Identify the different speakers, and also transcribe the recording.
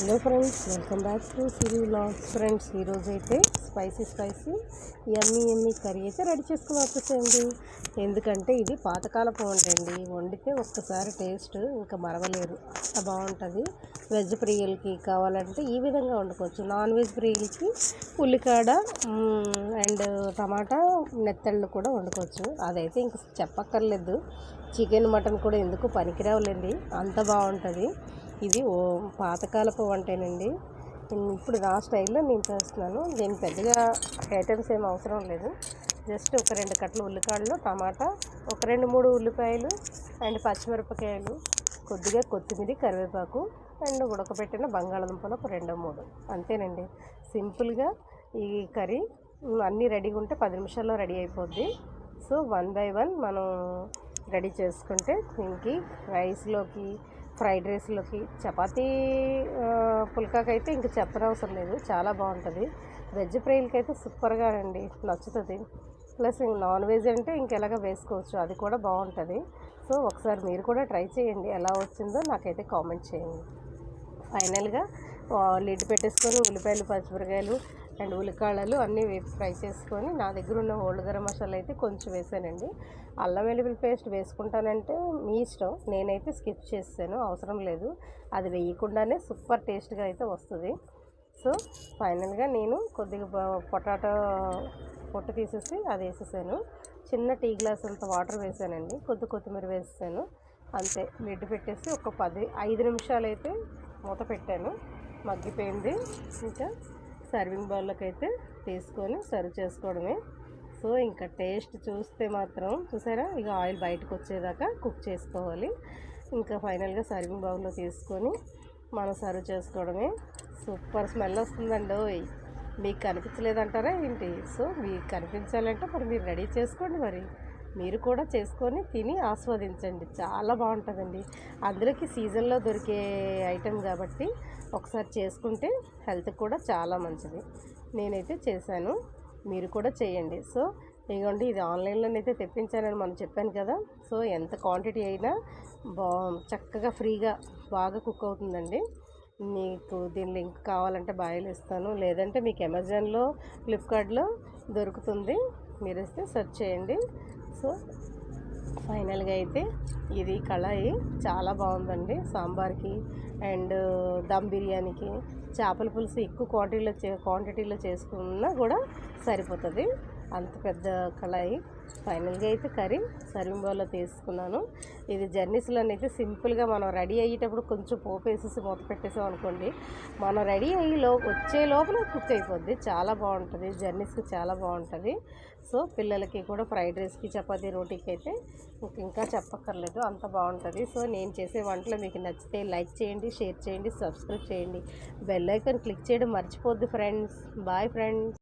Speaker 1: Hello friends welcome back to Siri vlogs friends ఈరోజు అయితే spicy spicy ఎమ్మి ఎమ్మి కర్రీ అయితే రెడీ చేసుకుని వచ్చేసేయండి. ఎందుకంటే ఇది పాతకాలపు వంట అండి. వండితే ఒక్కసారి టేస్ట్ ఇంకా మరవలేరు. అంత బాగుంటుంది. వెజ్ ప్రియులకి కావాలంటే ఈ విధంగా వండుకోవచ్చు. నాన్ వెజ్ ప్రియులకి ఉల్లికాడ అండ్ టమాటా నెత్తళ్ళు కూడా వండుకోవచ్చు. అదైతే ఇంక చెప్పక్కర్లేదు. చికెన్ మటన్ కూడా ఎందుకు పనికిరావులేండి. అంత బాగుంటుంది. ఇది ఓ పాతకాలపు వంటేనండి. ఇప్పుడు నా స్టైల్లో నేను చేస్తున్నాను. దీని పెద్దగా ఐటమ్స్ ఏం అవసరం లేదు. జస్ట్ ఒక రెండు కట్టలు ఉల్లికాడలు టమాటా ఒక రెండు మూడు ఉల్లిపాయలు అండ్ పచ్చిమిరపకాయలు కొద్దిగా కొత్తిమీర కరివేపాకు అండ్ ఉడకబెట్టిన బంగాళదుంపలు ఒక రెండు మూడు. అంతేనండి. సింపుల్గా ఈ కర్రీ అన్నీ రెడీగా ఉంటే పది నిమిషాల్లో రెడీ అయిపోద్ది. సో వన్ బై వన్ మనం రెడీ చేసుకుంటే దీనికి రైస్లోకి ఫ్రైడ్ రైస్లోకి. చపాతీ పుల్కాకైతే ఇంక చెప్పనవసరం లేదు. చాలా బాగుంటుంది. వెజ్ ఫ్రైలకి అయితే సూపర్గా అండి. నచ్చుతుంది. ప్లస్ నాన్ వెజ్ అంటే ఇంకెలాగ వేసుకోవచ్చు. అది కూడా బాగుంటుంది. సో ఒకసారి మీరు కూడా ట్రై చేయండి. ఎలా వచ్చిందో నాకైతే కామెంట్ చేయండి. ఫైనల్గా లిడ్ పెట్టేసుకొని ఉల్లిపాయలు పచ్చిమిరకాయలు అండ్ ఉల్లికాడలు అన్నీ వేసి ఫ్రై చేసుకొని నా దగ్గర ఉన్న ఓల్డ్ గరం మసాలా అయితే కొంచెం వేసానండి. అల్లం వెల్లుల్లి పేస్ట్ వేసుకుంటానంటే మీ ఇష్టం. నేనైతే స్కిప్ చేస్తాను అవసరం లేదు. అది వేయకుండానే సూపర్ టేస్ట్గా అయితే వస్తుంది. సో ఫైనల్గా నేను కొద్దిగా పొటాటో పొట్టు తీసేసి అది వేసేసాను. చిన్న టీ గ్లాస్ అంత వాటర్ వేసానండి. కొద్ది కొత్తిమీర వేసాను అంతే లిడ్ పెట్టేసి ఒక పది ఐదు నిమిషాలు అయితే మూత పెట్టాను. మగ్గిపోయింది. ఇంకా సర్వింగ్ బౌల్లోకి అయితే తీసుకొని సర్వ్ చేసుకోవడమే. సో ఇంకా టేస్ట్ చూస్తే మాత్రం చూసారా? ఇక ఆయిల్ బయటకు వచ్చేదాకా కుక్ చేసుకోవాలి. ఇంకా ఫైనల్గా సర్వింగ్ బౌల్లో తీసుకొని మనం సర్వ్ చేసుకోవడమే. సూపర్ స్మెల్ వస్తుందండి ఓయ్. మీకు కనిపించలేదంటారా ఏంటి? సో మీకు కనిపించాలంటే మరి మీరు రెడీ చేసుకోండి మరి. మీరు కూడా చేసుకొని తిని ఆస్వాదించండి. చాలా బాగుంటుందండి. అందులోకి సీజన్లో దొరికే ఐటెం కాబట్టి ఒకసారి చేసుకుంటే హెల్త్కి కూడా చాలా మంచిది. నేనైతే చేశాను. మీరు కూడా చేయండి. సో ఇదిగోండి ఇది ఆన్లైన్లోనైతే తెప్పించానని మనం చెప్పాను కదా. సో ఎంత క్వాంటిటీ అయినా బా చక్కగా ఫ్రీగా బాగా కుక్ అవుతుందండి. మీకు దీని లింక్ కావాలంటే బాయిలు ఇస్తాను. లేదంటే మీకు అమెజాన్లో ఫ్లిప్కార్ట్లో దొరుకుతుంది. మీరు ఇస్తే సెర్చ్ చేయండి. సో ఫైనల్గా అయితే ఇది కళాయి. చాలా బాగుందండి. సాంబార్కి అండ్ దమ్ బిర్యానీకి చేపల పులుసు ఎక్కువ క్వాంటిటీలో చే క్వాంటిటీలో చేసుకున్నా కూడా సరిపోతుంది. అంత పెద్ద కళాయి. ఫైనల్గా అయితే కర్రీ సర్వింగ్ బౌల్లో తీసుకున్నాను. ఇది జర్నీస్లోనైతే సింపుల్గా మనం రెడీ అయ్యేటప్పుడు కొంచెం పోపు వేసేసి మూత పెట్టేసాం అనుకోండి. మనం రెడీ అయ్యి లో వచ్చే లోపల కుక్ అయిపోద్ది. చాలా బాగుంటుంది. జర్నీస్కి చాలా బాగుంటుంది. సో పిల్లలకి కూడా ఫ్రైడ్ రైస్కి చపాతీ రోటీకి అయితే ఇంకా చెప్పక్కర్లేదు. అంత బాగుంటుంది. సో నేను చేసే వంటలు మీకు నచ్చితే లైక్ చేయండి షేర్ చేయండి సబ్స్క్రైబ్ చేయండి. బెల్ ఐకాన్ క్లిక్ చేయడం మర్చిపోద్ది ఫ్రెండ్స్. Bye friends.